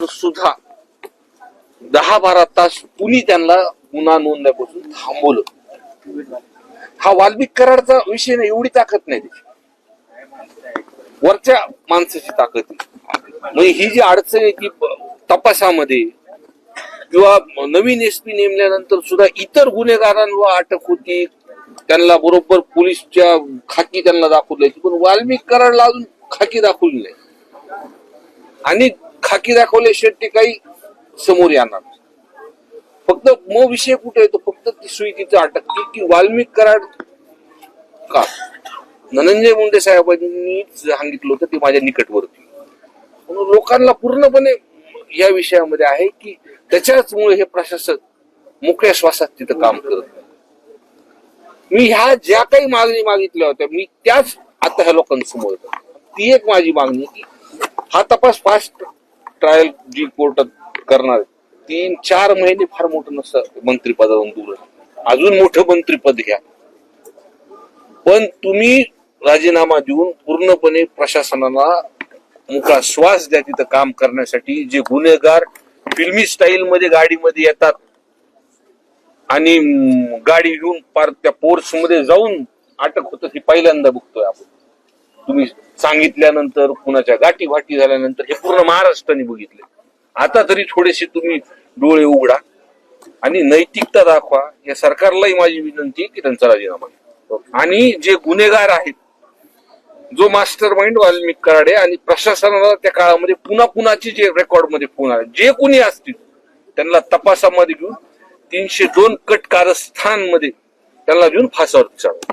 सुद्धा दहा बारा तास कुणी त्यांना गुन्हा नोंदण्यापासून थांबवलं. हा वाल्मिक कराडचा विषय नाही एवढी ताकद नाही त्याची. वरच्या माणसाची ताकद म्हणजे ही जी अडचण आहे ती तपासामध्ये किंवा नवीन एसपी नेमल्यानंतर सुद्धा इतर गुन्हेगारांवर अटक होती. त्यांना बरोबर पोलीसच्या खाकी त्यांना दाखवली पण वाल्मिक कराडला अजून खाकी दाखवली नाही. आणि खाकी दाखवले शेट्टी काही समोर येणार नाही. फक्त मो विषय कुठे येतो फक्त ती सुई तिथे अटकली की वाल्मिक कराड का? धनंजय मुंडे साहेबांनी सांगितलं होतं ते माझ्या निकटवरती. म्हणून लोकांना पूर्णपणे या विषयामध्ये आहे की त्याच्याचमुळे हे प्रशासक मोकळ्या श्वासात तिथं काम करत मी ह्या ज्या काही मागणी मागितल्या होत्या मी त्याच आता ह्या लोकांसमोर ती एक माझी मागणी की हा तपास फास्ट ट्रायल जी कोर्टात करणार तीन चार महिने फार मोठं नसतं मंत्रिपदावरून दूर अजून मोठं मंत्रिपद घ्या. पण तुम्ही राजीनामा देऊन पूर्णपणे प्रशासनाला मोकळा श्वास द्या तिथं काम करण्यासाठी. जे गुन्हेगार फिल्मी स्टाईल मध्ये गाडीमध्ये येतात आणि गाडी घेऊन पार त्या पोर्समध्ये जाऊन अटक होत ती पहिल्यांदा बघतोय आपण. तुम्ही सांगितल्यानंतर कुणाच्या गाठी वाटी झाल्यानंतर हे पूर्ण महाराष्ट्राने बघितले. आता तरी थोडेसे तुम्ही डोळे उघडा आणि नैतिकता दाखवा. या सरकारलाही माझी विनंती आहे की त्यांचा राजीनामा आणि जे गुन्हेगार आहेत जो मास्टर माइंड वाल्मिक कराडे आणि प्रशासनाला त्या काळामध्ये पुन्हा पुन्हाची जे रेकॉर्डमध्ये फोन आले जे कुणी असतील त्यांना तपासामध्ये घेऊन तीनशे दोन कट कारस्थानमध्ये त्यांना घेऊन फासावर चढवा